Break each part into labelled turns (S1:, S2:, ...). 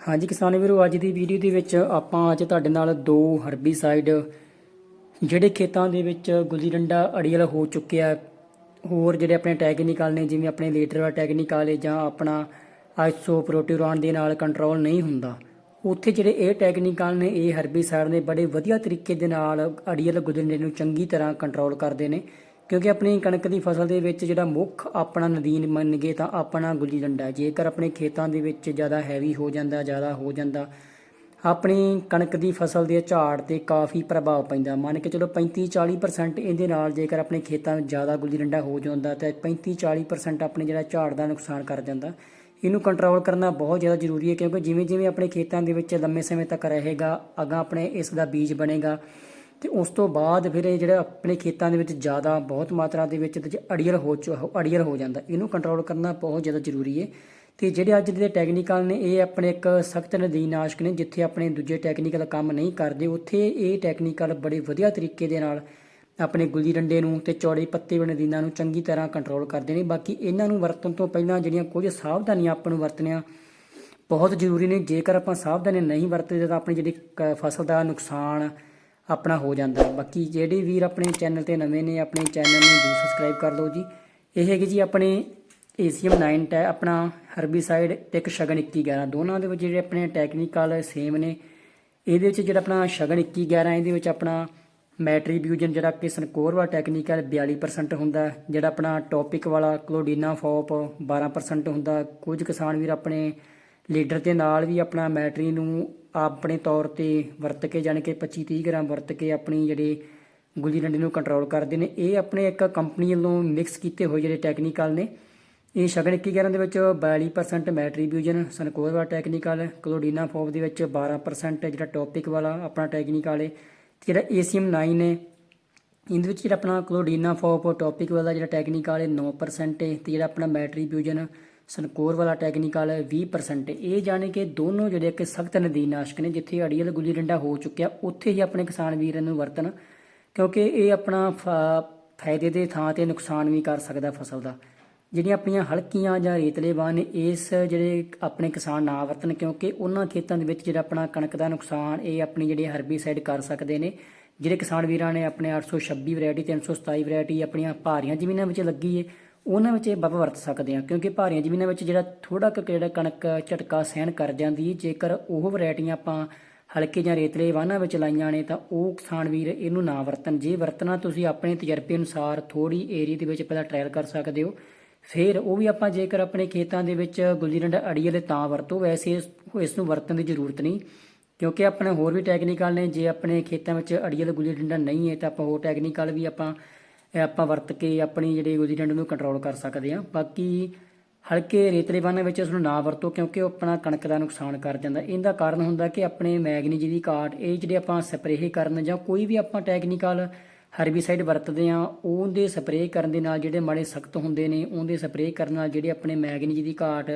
S1: ਹਾਂਜੀ ਕਿਸਾਨ ਵੀਰੋ, ਅੱਜ ਦੀ ਵੀਡੀਓ ਦੇ ਵਿੱਚ ਆਪਾਂ ਅੱਜ ਤੁਹਾਡੇ ਨਾਲ ਦੋ ਹਰਬੀਸਾਈਡ ਜਿਹੜੇ ਖੇਤਾਂ ਦੇ ਵਿੱਚ ਗੁੱਲੀ ਡੰਡਾ ਅੜੀਅਲ ਹੋ ਚੁੱਕਿਆ ਹੋਰ ਜਿਹੜੇ ਆਪਣੇ ਟੈਕਨੀਕਲ ਨੇ, ਜਿਵੇਂ ਆਪਣੇ ਲੀਟਰ ਵਾਲਾ ਟੈਕਨੀਕਲ ਹੈ ਜਾਂ ਆਪਣਾ ਆਈਸੋ ਪ੍ਰੋਟਿਊਰਾਨ ਦੇ ਨਾਲ ਕੰਟਰੋਲ ਨਹੀਂ ਹੁੰਦਾ। ਉੱਥੇ ਜਿਹੜੇ ਇਹ ਟੈਕਨੀਕਲ ਨੇ, ਇਹ ਹਰਬੀਸਾਈਡ ਨੇ ਬੜੇ ਵਧੀਆ ਤਰੀਕੇ ਦੇ ਨਾਲ ਅੜੀਅਲ ਗੁੱਲੀ ਡੰਡੇ ਨੂੰ ਚੰਗੀ ਤਰ੍ਹਾਂ ਕੰਟਰੋਲ ਕਰਦੇ ਨੇ। ਕਿਉਂਕਿ ਆਪਣੀ ਕਣਕ ਦੀ ਫਸਲ ਦੇ ਵਿੱਚ ਜਿਹੜਾ ਮੁੱਖ ਆਪਣਾ ਨਦੀਨ ਮੰਨਗੇ ਤਾਂ ਆਪਣਾ ਗੁੱਲੀ ਡੰਡਾ ਜੇਕਰ ਆਪਣੇ ਖੇਤਾਂ ਦੇ ਵਿੱਚ ਜ਼ਿਆਦਾ ਹੈਵੀ ਹੋ ਜਾਂਦਾ, ਜ਼ਿਆਦਾ ਹੋ ਜਾਂਦਾ, ਆਪਣੀ ਕਣਕ ਦੀ ਫਸਲ ਦੇ ਝਾੜ ਤੇ ਕਾਫੀ ਪ੍ਰਭਾਵ ਪੈਂਦਾ। ਮੰਨ ਕੇ ਚਲੋ 35 40% ਇਹਦੇ ਨਾਲ ਜੇਕਰ ਆਪਣੇ ਖੇਤਾਂ ਵਿੱਚ ਜ਼ਿਆਦਾ ਗੁੱਲੀ ਡੰਡਾ ਹੋ ਜਾਂਦਾ ਤਾਂ 35 40% ਆਪਣੇ ਜਿਹੜਾ ਝਾੜ ਦਾ ਨੁਕਸਾਨ ਕਰ ਜਾਂਦਾ। ਇਹਨੂੰ ਕੰਟਰੋਲ ਕਰਨਾ ਬਹੁਤ ਜ਼ਿਆਦਾ ਜ਼ਰੂਰੀ ਹੈ ਕਿਉਂਕਿ ਜਿਵੇਂ ਜਿਵੇਂ ਆਪਣੇ ਖੇਤਾਂ ਦੇ ਵਿੱਚ ਲੰਮੇ ਸਮੇਂ ਤੱਕ ਰਹੇਗਾ ਅਗਾਂ ਆਪਣੇ ਇਸ ਦਾ ਬੀਜ ਬਣੇਗਾ ਤੇ ਉਸ ਤੋਂ ਬਾਅਦ ਫਿਰ ਇਹ ਜਿਹੜਾ ਆਪਣੇ ਖੇਤਾਂ ਦੇ ਵਿੱਚ ਜ਼ਿਆਦਾ ਬਹੁਤ ਮਾਤਰਾ ਦੇ ਵਿੱਚ ਤੇ ਅੜੀਅਲ ਹੋ ਚੁ- ਅੜੀਅਲ ਹੋ ਜਾਂਦਾ। ਇਹਨੂੰ ਕੰਟਰੋਲ ਕਰਨਾ ਬਹੁਤ ਜ਼ਿਆਦਾ ਜ਼ਰੂਰੀ ਹੈ ਤੇ ਜਿਹੜੇ ਅੱਜ ਦੇ ਟੈਕਨੀਕਲ ਨੇ, ਇਹ ਆਪਣੇ ਇੱਕ ਸਖਤ ਨਦੀਨਾਸ਼ਕ ਨੇ, ਜਿੱਥੇ ਆਪਣੇ ਦੂਜੇ ਟੈਕਨੀਕਲ ਕੰਮ ਨਹੀਂ ਕਰਦੇ, ਉੱਥੇ ਇਹ ਟੈਕਨੀਕਲ ਬੜੇ ਵਧੀਆ ਤਰੀਕੇ ਦੇ ਨਾਲ ਆਪਣੇ ਗੁੱਲੀ ਡੰਡੇ ਨੂੰ ਤੇ ਚੌੜੇ ਪੱਤੇ ਵਾਲੇ ਨਦੀਨਾਂ ਨੂੰ ਚੰਗੀ ਤਰ੍ਹਾਂ ਕੰਟਰੋਲ ਕਰਦੇ ਨੇ। ਬਾਕੀ ਇਹਨਾਂ ਨੂੰ ਵਰਤਣ ਤੋਂ ਪਹਿਲਾਂ ਜਿਹੜੀਆਂ ਕੁਝ ਸਾਵਧਾਨੀਆਂ ਆਪਾਂ ਨੂੰ ਵਰਤਣੀਆਂ ਬਹੁਤ ਜ਼ਰੂਰੀ ਨੇ। ਜੇਕਰ ਆਪਾਂ ਸਾਵਧਾਨੀ ਨਹੀਂ ਵਰਤਦੇ ਤਾਂ ਆਪਣੀ ਜਿਹੜੀ ਕ- ਫਸਲ ਦਾ ਨੁਕਸਾਨ ਆਪਣਾ ਹੋ ਜਾਂਦਾ ਬਾਕੀ ਜਿਹੜੇ ਵੀਰ ਆਪਣੇ ਚੈਨਲ ਤੇ ਨਵੇਂ ਨੇ, ਆਪਣੇ ਚੈਨਲ ਨੂੰ ਜਰੂਰ ਸਬਸਕ੍ਰਾਈਬ ਕਰ ਲਓ ਜੀ। ਇਹ ਹੈਗੇ ਜੀ ਆਪਣੇ ਏਸੀਐਮ 9 ਟੈ, ਆਪਣਾ ਹਰਬੀਸਾਈਡ ਤੇ ਇੱਕ ਸ਼ਗਨ 2111 ਦੋਨਾਂ ਦੇ ਵਿੱਚ ਜਿਹੜੇ ਆਪਣੇ ਟੈਕਨੀਕਲ ਸੇਮ ਨੇ। ਇਹਦੇ ਵਿੱਚ ਜਿਹੜਾ ਆਪਣਾ ਸ਼ਗਨ 2111 ਇਹਦੇ ਵਿੱਚ ਆਪਣਾ ਮੈਟਰੀਬਿਊਜਨ ਜਿਹੜਾ ਕਿ ਸਨਕੋਰ ਵਾਲਾ ਟੈਕਨੀਕਲ 42% ਹੁੰਦਾ ਜਿਹੜਾ ਆਪਣਾ ਟੌਪਿਕ ਵਾਲਾ ਕਲੋਡੀਨਾ ਫੋਪ 12% ਹੁੰਦਾ। ਕੁਝ ਕਿਸਾਨ ਵੀਰ ਆਪਣੇ ਲੀਡਰ ਦੇ ਨਾਲ ਵੀ ਆਪਣਾ ਮੈਟਰੀ ਨੂੰ ਆਪਣੇ ਤੌਰ ਤੇ ਵਰਤ ਕੇ, ਜਾਣੀ ਕਿ 25 30 ਗ੍ਰਾਮ ਵਰਤ ਕੇ ਆਪਣੀ ਜਿਹੜੇ ਗੁੱਲੀ ਡੰਡੇ ਨੂੰ ਕੰਟਰੋਲ ਕਰਦੇ ਨੇ। ਇਹ ਆਪਣੇ ਇੱਕ ਕੰਪਨੀ ਵੱਲੋਂ ਮਿਕਸ ਕੀਤੇ ਹੋਏ ਜਿਹੜੇ ਟੈਕਨੀਕਲ ਨੇ। ਇਹ ਸ਼ਗਨ 2111 ਦੇ ਵਿੱਚ 42% ਮੈਟਰੀਬਿਊਜਨ ਸਨਕੋਰ ਵਾਲਾ ਟੈਕਨੀਕਲ ਕਲੋਡੀਨਾ ਫੋਪ ਦੇ ਵਿੱਚ 12% ਜਿਹੜਾ ਟੌਪਿਕ ਵਾਲਾ ਆਪਣਾ ਟੈਕਨੀਕਲ ਹੈ ਤੇ ਜਿਹੜਾ ਏਸੀਐਮ 9 ਹੈ ਇਹਦੇ ਵਿੱਚ ਜਿਹੜਾ ਆਪਣਾ ਕਲੋਡੀਨਾ ਫੋਪ ਟੌਪਿਕ ਵਾਲਾ ਜਿਹੜਾ ਟੈਕਨੀਕਲ ਹੈ 9% ਹੈ ਤੇ ਜਿਹੜਾ ਆਪਣਾ ਮੈਟਰੀਬਿਊਜਨ ਸਨਕੋਰ ਵਾਲਾ ਟੈਕਨੀਕਲ 20% ਇਹ ਜਾਣੀ ਕਿ ਦੋਨੋਂ ਜਿਹੜੇ ਕਿ ਸਖਤ ਨਦੀਨਾਸ਼ਕ ਨੇ, ਜਿੱਥੇ ਅੜੀਅਲ ਗੁੱਲੀ ਡੰਡਾ ਹੋ ਚੁੱਕਿਆ, ਉੱਥੇ ਹੀ ਆਪਣੇ ਕਿਸਾਨ ਵੀਰ ਇਹਨੂੰ ਵਰਤਣ, ਕਿਉਂਕਿ ਇਹ ਆਪਣਾ ਫਾ- ਫਾਇਦੇ ਦੇ ਥਾਂ ਤੇ ਨੁਕਸਾਨ ਵੀ ਕਰ ਸਕਦਾ ਫਸਲ ਦਾ। ਜਿਹੜੀਆਂ ਆਪਣੀਆਂ ਹਲਕੀਆਂ ਜਾਂ ਰੇਤਲੇ ਬਾਨ ਨੇ, ਇਸ ਜਿਹੜੇ ਆਪਣੇ ਕਿਸਾਨ ਨਾ ਵਰਤਣ, ਕਿਉਂਕਿ ਉਹਨਾਂ ਖੇਤਾਂ ਦੇ ਵਿੱਚ ਜਿਹੜਾ ਆਪਣਾ ਕਣਕ ਦਾ ਨੁਕਸਾਨ, ਇਹ ਆਪਣੀ ਜਿਹੜੀ ਹਰਬੀਸਾਈਡ ਕਰ ਸਕਦੇ ਨੇ। ਜਿਹੜੇ ਕਿਸਾਨ ਵੀਰਾਂ ਨੇ ਆਪਣੇ 826 ਵੈਰਾਈਟੀ 327 ਵੈਰਾਈਟੀ ਆਪਣੀਆਂ ਭਾਰੀਆਂ ਜ਼ਮੀਨਾਂ ਵਿੱਚ ਲੱਗੀ ਏ ਉਹਨਾਂ ਵਿੱਚ ਇਹ ਬੱਬ ਵਰਤ ਸਕਦੇ ਆ ਕਿਉਂਕਿ ਭਾਰੀਆਂ ਜ਼ਮੀਨਾਂ ਵਿੱਚ ਜਿਹੜਾ ਥੋੜਾ ਕੁ ਜਿਹੜਾ ਕਣਕ, ਝਟਕਾ ਸਹਿਣ ਕਰ ਜਾਂਦੀ ਜੇਕਰ ਉਹ ਵੈਰਾਈਟੀਆਂ ਆਪਾਂ ਹਲਕੇ ਜਾਂ ਰੇਤਲੇ ਵਾਹਨਾਂ ਵਿੱਚ ਲਾਈਆਂ ਨੇ ਤਾਂ ਉਹ ਕਿਸਾਨ ਵੀਰ ਇਹਨੂੰ ਨਾ ਵਰਤਣ। ਜੇ ਵਰਤਣਾ ਤੁਸੀਂ ਆਪਣੇ ਤਜਰਬੇ ਅਨੁਸਾਰ ਥੋੜੀ ਏਰੀਆ ਦੇ ਵਿੱਚ ਪਹਿਲਾਂ ਟ੍ਰਾਇਲ ਕਰ ਸਕਦੇ ਹੋ, ਫਿਰ ਉਹ ਵੀ ਆਪਾਂ ਜੇਕਰ ਆਪਣੇ ਖੇਤਾਂ ਦੇ ਵਿੱਚ ਗੁੱਲੀ ਡੰਡਾ ਅੜੀਅਲ ਤਾਂ ਵਰਤੋ। ਵੈਸੇ ਇਸ ਨੂੰ ਵਰਤਣ ਦੀ ਜ਼ਰੂਰਤ ਨਹੀਂ, ਕਿਉਂਕਿ ਆਪਣੇ ਹੋਰ ਵੀ ਟੈਕਨੀਕਲ ਨੇ, ਜੇ ਆਪਣੇ ਖੇਤਾਂ ਵਿੱਚ ਅੜੀਅਲ ਗੁੱਲੀ ਡੰਡਾ ਨਹੀਂ ਹੈ ਤਾਂ ਆਪਾਂ ਹੋਰ ਟੈਕਨੀਕਲ ਵੀ ਆਪਾਂ ਆਪਾਂ ਵਰਤ ਕੇ ਆਪਣੀ ਜਿਹੜੀ ਗੁੱਲੀ ਡੰਡਾ ਨੂੰ ਕੰਟਰੋਲ ਕਰ ਸਕਦੇ ਹਾਂ। ਬਾਕੀ ਹਲਕੇ ਰੇਤਲੇ ਬਾਨਾਂ ਵਿੱਚ ਉਸ ਨੂੰ ਨਾ ਵਰਤੋ ਕਿਉਂਕਿ ਉਹ ਆਪਣਾ ਕਣਕ ਦਾ ਨੁਕਸਾਨ ਕਰ ਜਾਂਦਾ। ਇਹਦਾ ਕਾਰਨ ਹੁੰਦਾ ਕਿ ਆਪਣੇ ਮੈਗਨੀਜ ਦੀ ਘਾਟ ਇਹ ਜਿਹੜੇ ਆਪਾਂ ਸਪਰੇਅ ਕਰਨ ਜਾਂ ਕੋਈ ਵੀ ਆਪਾਂ ਟੈਕਨੀਕਲ ਹਰਬੀਸਾਈਡ ਵਰਤਦੇ ਆ ਉਹਦੇ ਸਪਰੇਅ ਕਰਨ ਦੇ ਨਾਲ ਜਿਹੜੇ ਮਾੜੇ ਸਖਤ ਹੁੰਦੇ ਨੇ, ਉਹਦੇ ਸਪਰੇਅ ਕਰਨ ਨਾਲ ਜਿਹੜੇ ਆਪਣੇ ਮੈਗਨੀਜ ਦੀ ਘਾਟ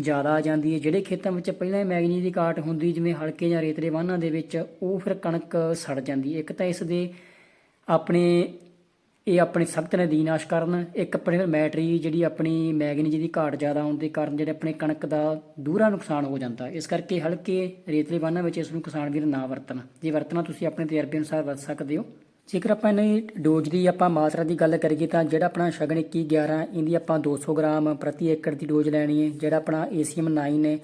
S1: ਜ਼ਿਆਦਾ ਆ ਜਾਂਦੀ ਹੈ। ਜਿਹੜੇ ਖੇਤਾਂ ਵਿੱਚ ਪਹਿਲਾਂ ਹੀ ਮੈਗਨੀਜ ਦੀ ਘਾਟ ਹੁੰਦੀ, ਜਿਵੇਂ ਹਲਕੇ ਜਾਂ ਰੇਤਲੇ ਵਾਹਨਾਂ ਦੇ ਵਿੱਚ, ਉਹ ਫਿਰ ਕਣਕ ਸੜ ਜਾਂਦੀ ਹੈ। ਇੱਕ ਤਾਂ ਇਸ ਦੇ ਆਪਣੇ ਇਹ ਆਪਣੇ ਸਖਤ ਨਦੀਨਾਸ਼ ਕਰਨ, ਇੱਕ ਆਪਣੇ ਫਿਰ ਮੈਟਰੀ ਜਿਹੜੀ ਆਪਣੀ ਮੈਗਨੀਜ ਦੀ ਘਾਟ ਜ਼ਿਆਦਾ ਹੋਣ ਦੇ ਕਾਰਨ ਜਿਹੜੇ ਆਪਣੇ ਕਣਕ ਦਾ ਦੂਰਾ ਨੁਕਸਾਨ ਹੋ ਜਾਂਦਾ। ਇਸ ਕਰਕੇ ਹਲਕੇ ਰੇਤਲੇ ਵਾਹਨਾਂ ਵਿੱਚ ਇਸ ਨੂੰ ਕਿਸਾਨ ਵੀਰ ਨਾ ਵਰਤਣ। ਜੇ ਵਰਤਣਾ ਤੁਸੀਂ ਆਪਣੇ ਤਜਰਬੇ ਅਨੁਸਾਰ ਵਰਤ ਸਕਦੇ ਹੋ। ਜੇਕਰ ਆਪਾਂ ਇਹਦੀ ਡੋਜ਼ ਦੀ ਆਪਾਂ ਮਾਤਰਾ ਦੀ ਗੱਲ ਕਰੀਏ ਤਾਂ ਜਿਹੜਾ ਆਪਣਾ ਸ਼ਗਨ 21 11 ਇਹਦੀ ਆਪਾਂ 200 ਗ੍ਰਾਮ ਪ੍ਰਤੀ ਏਕੜ ਦੀ ਡੋਜ਼ ਲੈਣੀ ਹੈ। ਜਿਹੜਾ ਆਪਣਾ ਏਸੀਐਮ 9 ਹੈ,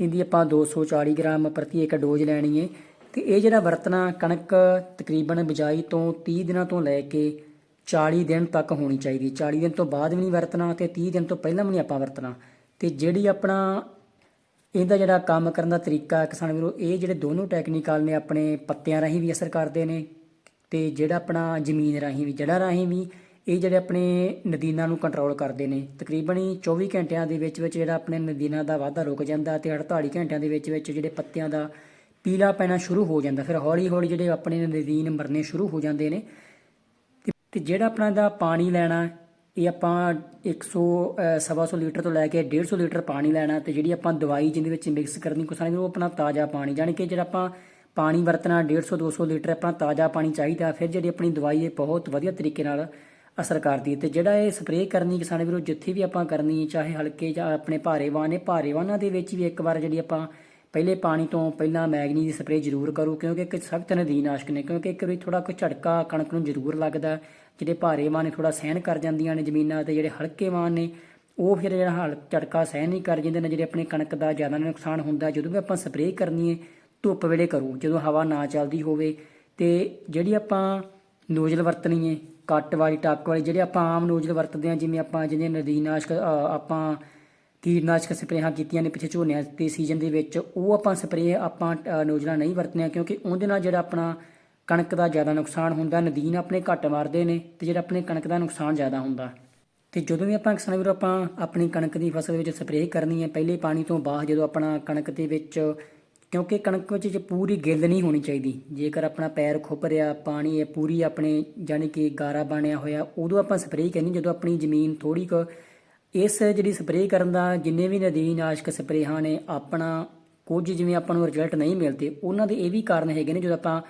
S1: ਇਹਦੀ ਆਪਾਂ 240 ਗ੍ਰਾਮ ਪ੍ਰਤੀ ਏਕੜ ਡੋਜ਼ ਲੈਣੀ ਹੈ। ਤੇ ਇਹ ਜਿਹੜਾ ਵਰਤਣਾ ਕਣਕ ਤਕਰੀਬਨ ਬਿਜਾਈ ਤੋਂ 30 ਦਿਨਾਂ ਤੋਂ ਲੈ ਕੇ 40 ਦਿਨ ਤੱਕ ਹੋਣੀ ਚਾਹੀਦੀ ਹੈ। 40 ਦਿਨ ਤੋਂ ਬਾਅਦ ਵੀ ਨਹੀਂ ਵਰਤਣਾ ਤੇ 30 ਦਿਨ ਤੋਂ ਪਹਿਲਾਂ ਵੀ ਨਹੀਂ ਆਪਾਂ ਵਰਤਣਾ। ਤੇ ਜਿਹੜੀ ਆਪਣਾ ਇਹਦਾ ਜਿਹੜਾ ਕੰਮ ਕਰਨ ਦਾ ਤਰੀਕਾ ਕਿਸਾਨ ਵੀਰੋ, ਇਹ ਜਿਹੜੇ ਦੋਨੋਂ ਟੈਕਨੀਕਲ ਨੇ ਆਪਣੇ ਪੱਤਿਆਂ ਰਾਹੀਂ ਵੀ ਅਸਰ ਕਰਦੇ ਨੇ ਤੇ ਜਿਹੜਾ ਆਪਣਾ ਜ਼ਮੀਨ ਰਾਹੀਂ ਵੀ, ਜੜ੍ਹਾਂ ਰਾਹੀਂ ਵੀ, ਇਹ ਜਿਹੜੇ ਆਪਣੇ ਨਦੀਨਾਂ ਨੂੰ ਕੰਟਰੋਲ ਕਰਦੇ ਨੇ। ਤਕਰੀਬਨ ਹੀ 24 ਘੰਟਿਆਂ ਦੇ ਵਿੱਚ ਵਿੱਚ ਜਿਹੜਾ ਆਪਣੇ ਨਦੀਨਾਂ ਦਾ ਵਾਧਾ ਰੁਕ ਜਾਂਦਾ ਤੇ 48 ਘੰਟਿਆਂ ਦੇ ਵਿੱਚ ਵਿੱਚ ਜਿਹੜੇ ਪੱਤਿਆਂ ਦਾ ਪੀਲਾ ਪੈਣਾ ਸ਼ੁਰੂ ਹੋ ਜਾਂਦਾ। ਫਿਰ ਹੌਲੀ ਹੌਲੀ ਜਿਹੜੇ ਆਪਣੇ ਨਦੀਨ ਮਰਨੇ ਸ਼ੁਰੂ ਹੋ ਜਾਂਦੇ ਨੇ। ਤੇ- ਜਿਹੜਾ ਆਪਣਾ ਦਾ ਪਾਣੀ ਲੈਣਾ ਇਹ ਆਪਾਂ 100 ਅ, ਸਵਾ ਸੌ ਲੀਟਰ ਤੋਂ ਲੈ ਕੇ 150 ਲੀਟਰ ਪਾਣੀ ਲੈਣਾ ਤੇ ਜਿਹੜੀ ਆਪਾਂ ਦਵਾਈ ਜਿਹਦੇ ਵਿੱਚ ਮਿਕਸ ਕਰਨੀ ਕਿਸਾਨ ਉਹ ਆਪਣਾ ਤਾਜ਼ਾ ਪਾਣੀ ਜਾਣੀ ਕਿ ਜਿਹੜਾ ਆਪਾਂ ਪਾਣੀ ਵਰਤਣਾ 150 200 ਲੀਟਰ ਆਪਣਾ ਤਾਜ਼ਾ ਪਾਣੀ ਚਾਹੀਦਾ ਫਿਰ ਜਿਹੜੀ ਆਪਣੀ ਦਵਾਈ ਇਹ ਬਹੁਤ ਵਧੀਆ ਤਰੀਕੇ ਨਾਲ ਅਸਰ ਕਰਦੀ ਹੈ। ਤੇ ਜਿਹੜਾ ਇਹ ਸਪਰੇਅ ਕਰਨੀ ਕਿਸਾਨ ਵੀਰੋ ਜਿੱਥੇ ਵੀ ਆਪਾਂ ਕਰਨੀ ਚਾਹੇ ਹਲਕੇ ਜਾਂ ਆਪਣੇ ਭਾਰੇ ਵਾਹਨ ਨੇ ਭਾਰੇ ਵਾਹਨਾਂ ਦੇ ਵਿੱਚ ਵੀ ਇੱਕ ਵਾਰ ਜਿਹੜੀ ਆਪਾਂ ਪਹਿਲੇ ਪਾਣੀ ਤੋਂ ਪਹਿਲਾਂ ਮੈਗਨੀ ਦੀ ਸਪਰੇਅ ਜ਼ਰੂਰ ਕਰੋ ਕਿਉਂਕਿ ਇੱਕ ਸਖਤ ਨਦੀਨਾਸ਼ਕ ਨੇ ਕਿਉਂਕਿ ਇੱਕ ਵਾਰੀ ਥੋੜਾ ਕੁ ਝਟਕਾ ਕਣਕ ਨੂੰ ਜ਼ਰੂਰ ਲੱਗਦਾ ਜਿਹੜੇ ਭਾਰੇ ਮਾਨ ਨੇ ਥੋੜਾ ਸਹਿਣ ਕਰ ਜਾਂਦੀਆਂ ਨੇ ਜ਼ਮੀਨਾਂ ਤੇ ਜਿਹੜੇ ਹਲਕੇ ਮਾਨ ਨੇ ਉਹ ਫਿਰ ਜਿਹੜਾ ਹਲ ਝਟਕਾ ਸਹਿਣ ਨਹੀਂ ਕਰ ਜਾਂਦੇ ਨੇ ਜਿਹੜੇ ਆਪਣੇ ਕਣਕ ਦਾ ਜ਼ਿਆਦਾ ਨੁਕਸਾਨ ਹੁੰਦਾ ਜਦੋਂ ਵੀ ਆਪਾਂ ਸਪਰੇਅ ਕਰਨੀ ਹੈ ਧੁੱਪ ਵੇਲੇ ਕਰੋ ਜਦੋਂ ਹਵਾ ਨਾ ਚੱਲਦੀ ਹੋਵੇ ਤੇ ਜਿਹੜੀ ਆਪਾਂ ਨੋਜ਼ਲ ਵਰਤਣੀ ਹੈ ਕੱਟ ਵਾਲੀ ਟੱਕ ਵਾਲੀ ਜਿਹੜੇ ਆਪਾਂ ਆਮ ਨੋਜ਼ਲ ਵਰਤਦੇ ਹਾਂ ਜਿਵੇਂ ਆਪਾਂ ਜਿਹਦੇ ਨਦੀਨਾਸ਼ਕ ਅ, ਆਪਾਂ ਕੀਟਨਾਸ਼ਕ ਸਪਰੇਹਾਂ ਕੀਤੀਆਂ ਨੇ ਪਿੱਛੇ ਝੋਨਿਆਂ ਦੇ ਸੀਜ਼ਨ ਦੇ ਵਿੱਚ ਉਹ ਆਪਾਂ ਸਪਰੇਅ ਆਪਾਂ ਅ, ਨੋਜ਼ਲਾਂ ਨਹੀਂ ਵਰਤਣੀਆਂ ਕਿਉਂਕਿ ਉਹਦੇ ਨਾਲ ਜਿਹੜਾ ਆਪਣਾ ਕਣਕ ਦਾ ਜ਼ਿਆਦਾ ਨੁਕਸਾਨ ਹੁੰਦਾ ਨਦੀਨ ਆਪਣੇ ਘੱਟ ਮਾਰਦੇ ਨੇ ਤੇ ਜਿਹੜਾ ਆਪਣੇ ਕਣਕ ਦਾ ਨੁਕਸਾਨ ਜ਼ਿਆਦਾ ਹੁੰਦਾ। ਤੇ ਜਦੋਂ ਵੀ ਆਪਾਂ ਕਿਸਾਨ ਵੀਰੋ ਆਪਾਂ ਆਪਣੀ ਕਣਕ ਦੀ ਫਸਲ ਵਿੱਚ ਸਪਰੇਅ ਕਰਨੀ ਹੈ ਪਹਿਲੇ ਪਾਣੀ ਤੋਂ ਬਾਅਦ ਜਦੋਂ ਆਪਣਾ ਕਣਕ ਦੇ ਵਿੱਚ ਕਿਉਂਕਿ ਕਣਕ ਵਿੱਚ ਪੂਰੀ ਗਿੱਲ ਨਹੀਂ ਹੋਣੀ ਚਾਹੀਦੀ ਜੇਕਰ ਆਪਣਾ ਪੈਰ ਖੁੱਪ ਰਿਹਾ ਪਾਣੀ ਹੈ ਪੂਰੀ ਆਪਣੇ ਜਾਨੀ ਕਿ ਗਾਰਾ ਬਣਿਆ ਹੋਇਆ ਉਦੋਂ ਆਪਾਂ ਸਪਰੇਅ ਕਰਨੀ ਜਦੋਂ ਆਪਣੀ ਜ਼ਮੀਨ ਥੋੜੀ ਕੁ ਇਸ ਜਿਹੜੀ ਸਪਰੇਅ ਕਰਨ ਦਾ ਜਿੰਨੇ ਵੀ ਨਦੀਨ ਨਦੀਨਾਸ਼ਕ ਸਪਰੇਹਾਂ ਨੇ ਆਪਣਾ, ਕੁਝ ਜਿਵੇਂ ਆਪਾਂ ਨੂੰ ਰਿਜ਼ਲਟ ਨਹੀਂ ਮਿਲਦੇ, ਉਹਨਾਂ ਦੇ ਇਹ ਵੀ ਕਾਰਨ ਹੈਗੇ ਨੇ, ਜਦੋਂ ਆਪਾਂ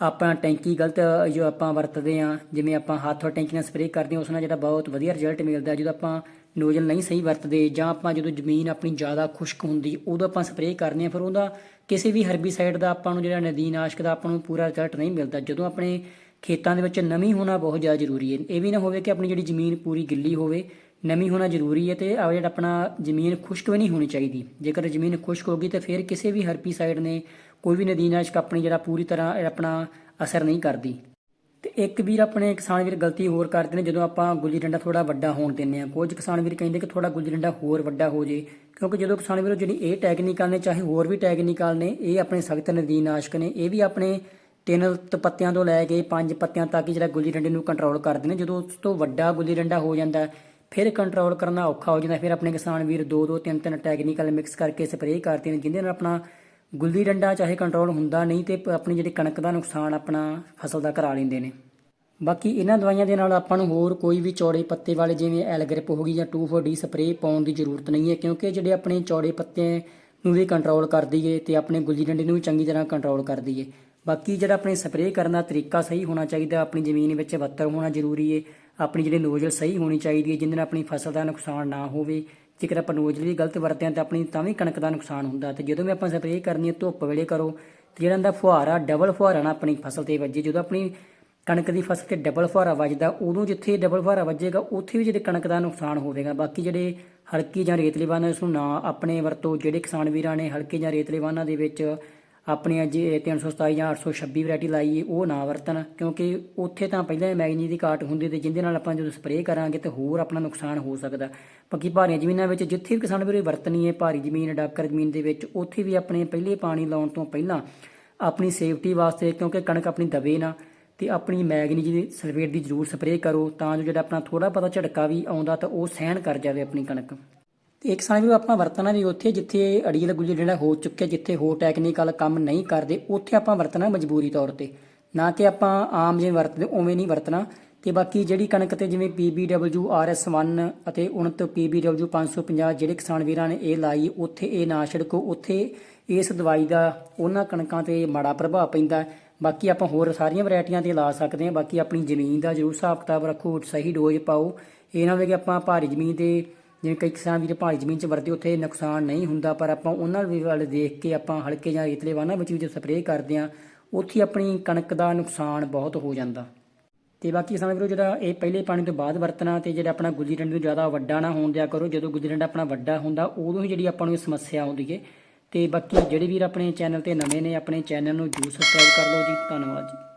S1: ਆਪਾਂ ਟੈਂਕੀ ਗਲਤ ਜੋ ਆਪਾਂ ਵਰਤਦੇ ਆ ਜਿਵੇਂ ਆਪਾਂ ਹੱਥ ਨਾਲ ਟੈਂਕੀ ਨਾਲ ਸਪਰੇਅ ਕਰਦੇ ਹਾਂ, ਉਸ ਨਾਲ ਜਿਹੜਾ ਬਹੁਤ ਵਧੀਆ ਰਿਜ਼ਲਟ ਮਿਲਦਾ ਜਦੋਂ ਆਪਾਂ ਨੋਜ਼ਲ ਨਹੀਂ ਸਹੀ ਵਰਤਦੇ, ਜਾਂ ਆਪਾਂ ਜਦੋਂ ਜ਼ਮੀਨ ਆਪਣੀ ਜ਼ਿਆਦਾ ਖੁਸ਼ਕ ਹੁੰਦੀ, ਉਦੋਂ ਆਪਾਂ ਸਪਰੇਅ ਕਰਦੇ ਆ ਫਿਰ ਉਹਦਾ ਕਿਸੇ ਵੀ ਹਰਬੀਸਾਈਡ ਦਾ ਆਪਾਂ ਨੂੰ ਜਿਹੜਾ ਨਦੀਨ ਨਦੀਨਾਸ਼ਕ ਦਾ ਆਪਾਂ ਨੂੰ ਪੂਰਾ ਰਿਜ਼ਲਟ ਨਹੀਂ ਮਿਲਦਾ। ਜਦੋਂ ਆਪਣੇ ਖੇਤਾਂ ਦੇ ਵਿੱਚ ਨਮੀ ਹੋਣਾ ਬਹੁਤ ਜ਼ਿਆਦਾ ਜ਼ਰੂਰੀ ਹੈ। ਇਹ ਵੀ ਨਾ ਹੋਵੇ ਕਿ ਆਪਣੀ ਜਿਹੜੀ ਜ਼ਮੀਨ ਪੂਰੀ ਗਿੱਲੀ ਹੋਵੇ ਨਮੀ ਹੋਣਾ ਜ਼ਰੂਰੀ ਹੈ ਤੇ ਆ ਜਿਹੜਾ ਆਪਣਾ ਜ਼ਮੀਨ ਖੁਸ਼ਕ ਵੀ ਨਹੀਂ ਹੋਣੀ ਚਾਹੀਦੀ। ਜੇਕਰ ਜ਼ਮੀਨ ਖੁਸ਼ਕ ਹੋ ਗਈ ਤਾਂ ਫਿਰ ਕਿਸੇ ਵੀ ਹਰਬੀਸਾਈਡ ਨੇ ਕੋਈ ਵੀ ਨਦੀਨਾਸ਼ਕ ਆਪਣੀ ਜਿਹੜਾ ਪੂਰੀ ਤਰ੍ਹਾਂ ਆਪਣਾ ਅਸਰ ਨਹੀਂ ਕਰਦੀ। ਤੇ ਇੱਕ ਵੀਰ ਆਪਣੇ ਕਿਸਾਨ ਵੀਰ ਗਲਤੀ ਹੋਰ ਕਰਦੇ ਨੇ, ਜਦੋਂ ਆਪਾਂ ਗੁੱਲੀ ਡੰਡਾ ਥੋੜਾ ਵੱਡਾ ਹੋਣ ਦਿੰਦੇ ਆ ਕੁਝ ਕਿਸਾਨ ਵੀਰ ਕਹਿੰਦੇ ਕਿ ਥੋੜਾ ਗੁੱਲੀ ਡੰਡਾ ਹੋਰ ਵੱਡਾ ਹੋ ਜੇ, ਕਿਉਂਕਿ ਜਦੋਂ ਕਿਸਾਨ ਵੀਰ ਜਿਹੜੀ ਇਹ ਟੈਕਨੀਕਲ ਨੇ, ਚਾਹੇ ਹੋਰ ਵੀ ਟੈਕਨੀਕਲ ਨੇ, ਇਹ ਆਪਣੇ ਸਖਤ ਨਦੀਨਾਸ਼ਕ ਨੇ, ਇਹ ਵੀ ਆਪਣੇ ਤਿੰਨ ਤ- ਪੱਤਿਆਂ ਤੋਂ ਲੈ ਕੇ ਪੰਜ ਪੱਤਿਆਂ ਤੱਕ ਜਿਹੜਾ ਗੁੱਲੀ ਡੰਡੇ ਨੂੰ ਕੰਟਰੋਲ ਕਰਦੇ ਨੇ। ਜਦੋਂ ਉਸ ਤੋਂ ਵੱਡਾ ਗੁੱਲੀ ਡੰਡਾ ਹੋ ਜਾਂਦਾ ਫਿਰ ਕੰਟਰੋਲ ਕਰਨਾ ਔਖਾ ਹੋ ਜਾਂਦਾ। ਫਿਰ ਆਪਣੇ ਕਿਸਾਨ ਵੀਰ ਦੋ ਦੋ ਤਿੰਨ ਤਿੰਨ ਟੈਕਨੀਕਲ ਮਿਕਸ ਕਰਕੇ ਸਪਰੇਅ ਕਰਦੇ ਨੇ ਜਿਹਦੇ ਨਾਲ ਆਪਣਾ ਗੁੱਲੀ ਡੰਡਾ ਚਾਹੇ ਕੰਟਰੋਲ ਹੁੰਦਾ ਨਹੀਂ ਤੇ ਆਪਣੀ ਜਿਹੜੀ ਕਣਕ ਦਾ ਨੁਕਸਾਨ ਆਪਣਾ ਫਸਲ ਦਾ ਕਰਾ ਲੈਂਦੇ ਨੇ। ਬਾਕੀ ਇਹਨਾਂ ਦਵਾਈਆਂ ਦੇ ਨਾਲ ਆਪਾਂ ਨੂੰ ਹੋਰ ਕੋਈ ਵੀ ਚੌੜੇ ਪੱਤੇ ਵਾਲੇ ਜਿਵੇਂ ਐਲਗ੍ਰਿਪ ਹੋ ਗਈ ਜਾਂ 2,4-D ਸਪਰੇਅ ਪਾਉਣ ਦੀ ਜ਼ਰੂਰਤ ਨਹੀਂ ਹੈ ਕਿਉਂਕਿ ਜਿਹੜੇ ਆਪਣੇ ਚੌੜੇ ਪੱਤੇ ਨੂੰ ਵੀ ਕੰਟਰੋਲ ਕਰਦੀ ਏ ਤੇ ਆਪਣੇ ਗੁੱਲੀ ਡੰਡੇ ਨੂੰ ਵੀ ਚੰਗੀ ਤਰ੍ਹਾਂ ਕੰਟਰੋਲ ਕਰਦੀ ਏ ਬਾਕੀ ਜਿਹੜਾ ਆਪਣੇ ਸਪਰੇਅ ਕਰਨ ਦਾ ਤਰੀਕਾ ਸਹੀ ਹੋਣਾ ਚਾਹੀਦਾ ਆਪਣੀ ਜ਼ਮੀਨ ਵਿੱਚ ਵੱਤਰ ਹੋਣਾ ਜ਼ਰੂਰੀ ਏ ਆਪਣੀ ਜਿਹੜੀ ਨੋਜ਼ਲ ਸਹੀ ਹੋਣੀ ਚਾਹੀਦੀ ਹੈ, ਜਿਹਦੇ ਨਾਲ ਆਪਣੀ ਫਸਲ ਦਾ ਨੁਕਸਾਨ ਨਾ ਹੋਵੇ। ਜੇਕਰ ਆਪਾਂ ਨੋਜ਼ਲ ਵੀ ਗਲਤ ਵਰਤਿਆ ਤਾਂ ਆਪਣੀ ਤਾਂ ਵੀ ਕਣਕ ਦਾ ਨੁਕਸਾਨ ਹੁੰਦਾ। ਤੇ ਜਦੋਂ ਵੀ ਆਪਾਂ ਸਪਰੇਅ ਕਰਨੀ ਹੈ, ਧੁੱਪ ਵੇਲੇ ਕਰੋ। ਤੇ ਜਿਹੜਾ ਇਹਦਾ ਫੁਹਾਰਾ ਡਬਲ ਫੁਹਾਰਾ ਨਾ ਆਪਣੀ ਫਸਲ ਤੇ ਵੱਜੇ। ਜਦੋਂ ਆਪਣੀ ਕਣਕ ਦੀ ਫਸਲ ਤੇ ਡਬਲ ਫੁਹਾਰਾ ਵੱਜਦਾ, ਉਦੋਂ ਜਿੱਥੇ ਡਬਲ ਫੁਹਾਰਾ ਵੱਜੇਗਾ, ਉੱਥੇ ਵੀ ਜਿਹੜੇ ਕਣਕ ਦਾ ਨੁਕਸਾਨ ਹੋਵੇਗਾ। ਬਾਕੀ ਜਿਹੜੇ ਹਲਕੀ ਜਾਂ ਰੇਤਲੇ ਵਾਹਨਾਂ ਇਸ ਨੂੰ ਨਾ ਆਪਣੇ ਵਰਤੋ, ਜਿਹੜੇ ਕਿਸਾਨ ਵੀਰਾਂ ਨੇ ਹਲਕੇ ਜਾਂ ਰੇਤਲੇ ਵਾਹਨਾਂ ਦੇ ਵਿੱਚ ਆਪਣੀਆਂ ਜੇ 327 ਜਾਂ 826 ਵੈਰਾਈਟੀ ਲਾਈ ਹੈ ਉਹ ਨਾ ਵਰਤਣ, ਕਿਉਂਕਿ ਉੱਥੇ ਤਾਂ ਪਹਿਲਾਂ ਹੀ ਮੈਗਨੀ ਦੀ ਘਾਟ ਹੁੰਦੀ ਤੇ ਜਿੰਦੇ ਨਾਲ ਆਪਾਂ ਜਦੋਂ ਸਪਰੇਅ ਕਰਾਂਗੇ ਤੇ ਹੋਰ ਆਪਣਾ ਨੁਕਸਾਨ ਹੋ ਸਕਦਾ। ਬਾਕੀ ਭਾਰੀਆਂ ਜ਼ਮੀਨਾਂ ਵਿੱਚ ਜਿੱਥੇ ਵੀ ਕਿਸਾਨ ਵੀਰੇ ਵਰਤਣੀ ਹੈ ਭਾਰੀ ਜ਼ਮੀਨ, ਡਾਕਰ ਜ਼ਮੀਨ ਦੇ ਵਿੱਚ, ਉੱਥੇ ਵੀ ਆਪਣੇ ਪਹਿਲੇ ਪਾਣੀ ਲਾਉਣ ਤੋਂ ਪਹਿਲਾਂ ਆਪਣੀ ਸੇਫਟੀ ਵਾਸਤੇ, ਕਿਉਂਕਿ ਕਣਕ ਆਪਣੀ ਦਬੇ ਨਾ, ਤੇ ਆਪਣੀ ਮੈਗਨੀ ਦੀ ਸਲਫੇਟ ਦੀ ਜ਼ਰੂਰ ਸਪਰੇਅ ਕਰੋ, ਤਾਂ ਜੋ ਜਿਹੜਾ ਆਪਣਾ ਥੋੜਾ ਪਤਾ ਝਟਕਾ ਵੀ ਆਉਂਦਾ ਤਾਂ ਉਹ ਸਹਿਣ ਕਰ ਜਾਵੇ ਆਪਣੀ ਕਣਕ। ਤੇ ਇੱਕ ਸਾਲ ਵੀ ਆਪਾਂ ਵਰਤਣਾ ਵੀ ਉੱਥੇ ਜਿੱਥੇ ਅੜੀਲ ਗੁੱਲੀ ਜਿਹੜਾ ਹੋ ਚੁੱਕਿਆ, ਜਿੱਥੇ ਹੋਰ ਟੈਕਨੀਕਲ ਕੰਮ ਨਹੀਂ ਕਰਦੇ, ਉੱਥੇ ਆਪਾਂ ਵਰਤਣਾ ਮਜਬੂਰੀ ਤੌਰ ਤੇ। ਨਾ ਕਿ ਆਪਾਂ ਆਮ ਜਿਵੇਂ ਵਰਤਦੇ, ਉਵੇਂ ਨਹੀਂ ਵਰਤਣਾ। ਤੇ ਬਾਕੀ ਜਿਹੜੀ ਕਣਕ ਤੇ ਜਿਵੇਂ PBW RS1 ਅਤੇ ਉਣਤ PBW 550 ਜਿਹੜੇ ਕਿਸਾਨ ਵੀਰਾਂ ਨੇ ਇਹ ਲਾਈ, ਉੱਥੇ ਇਹ ਨਾ ਛਿੜਕੋ, ਉੱਥੇ ਇਸ ਦਵਾਈ ਦਾ ਉਹਨਾਂ ਕਣਕਾਂ ਤੇ ਮਾੜਾ ਪ੍ਰਭਾਵ ਪੈਂਦਾ। ਬਾਕੀ ਆਪਾਂ ਹੋਰ ਸਾਰੀਆਂ ਵੈਰਾਈਟੀਆਂ ਤੇ ਲਾ ਸਕਦੇ ਹਾਂ। ਬਾਕੀ ਆਪਣੀ ਜ਼ਮੀਨ ਦਾ ਜ਼ਰੂਰ ਹਿਸਾਬ ਕਿਤਾਬ ਰੱਖੋ, ਸਹੀ ਡੋਜ਼ ਪਾਓ। ਇਹ ਨਾ ਹੋਵੇ ਕਿ ਆਪਾਂ ਭਾਰੀ ਜ਼ਮੀਨ ਤੇ ਜਿਵੇਂ ਕਈ ਕਿਸਾਨ ਵੀਰ ਪਹਾੜੀ ਜ਼ਮੀਨ 'ਚ ਵਰਤੇ ਉੱਥੇ ਨੁਕਸਾਨ ਨਹੀਂ ਹੁੰਦਾ, ਪਰ ਆਪਾਂ ਉਹਨਾਂ ਵੀ ਵੱਲ ਦੇਖ ਕੇ ਆਪਾਂ ਹਲਕੇ ਜਾਂ ਰੇਤਲੇ ਵਾਹਨਾਂ ਵਿੱਚ ਵੀ ਜੇ ਸਪਰੇਅ ਕਰਦੇ ਆ ਉੱਥੇ ਆਪਣੀ ਕਣਕ ਦਾ ਨੁਕਸਾਨ ਬਹੁਤ ਹੋ ਜਾਂਦਾ। ਤੇ ਬਾਕੀ ਕਿਸਾਨ ਵੀਰੋ, ਜਿਹੜਾ ਇਹ ਪਹਿਲੇ ਪਾਣੀ ਤੋਂ ਬਾਅਦ ਵਰਤਣਾ ਤੇ ਜਿਹੜਾ ਆਪਣਾ ਗੁੱਲੀ ਨੂੰ ਜ਼ਿਆਦਾ ਵੱਡਾ ਨਾ ਹੋਣ ਦਿਆ ਕਰੋ, ਜਦੋਂ ਗੁੱਲੀ ਡੰਡਾ ਆਪਣਾ ਵੱਡਾ ਹੁੰਦਾ, ਉਦੋਂ ਹੀ ਜਿਹੜੀ ਆਪਾਂ ਨੂੰ ਇਹ ਸਮੱਸਿਆ ਆਉਂਦੀ ਹੈ ਤੇ ਬਾਕੀ ਜਿਹੜੇ ਵੀਰ ਆਪਣੇ ਚੈਨਲ ਤੇ ਨਵੇਂ ਨੇ, ਆਪਣੇ ਚੈਨਲ ਨੂੰ ਜਰੂਰ ਸਬਸਕ੍ਰਾਈਬ ਕਰ ਲਓ ਜੀ। ਧੰਨਵਾਦ ਜੀ।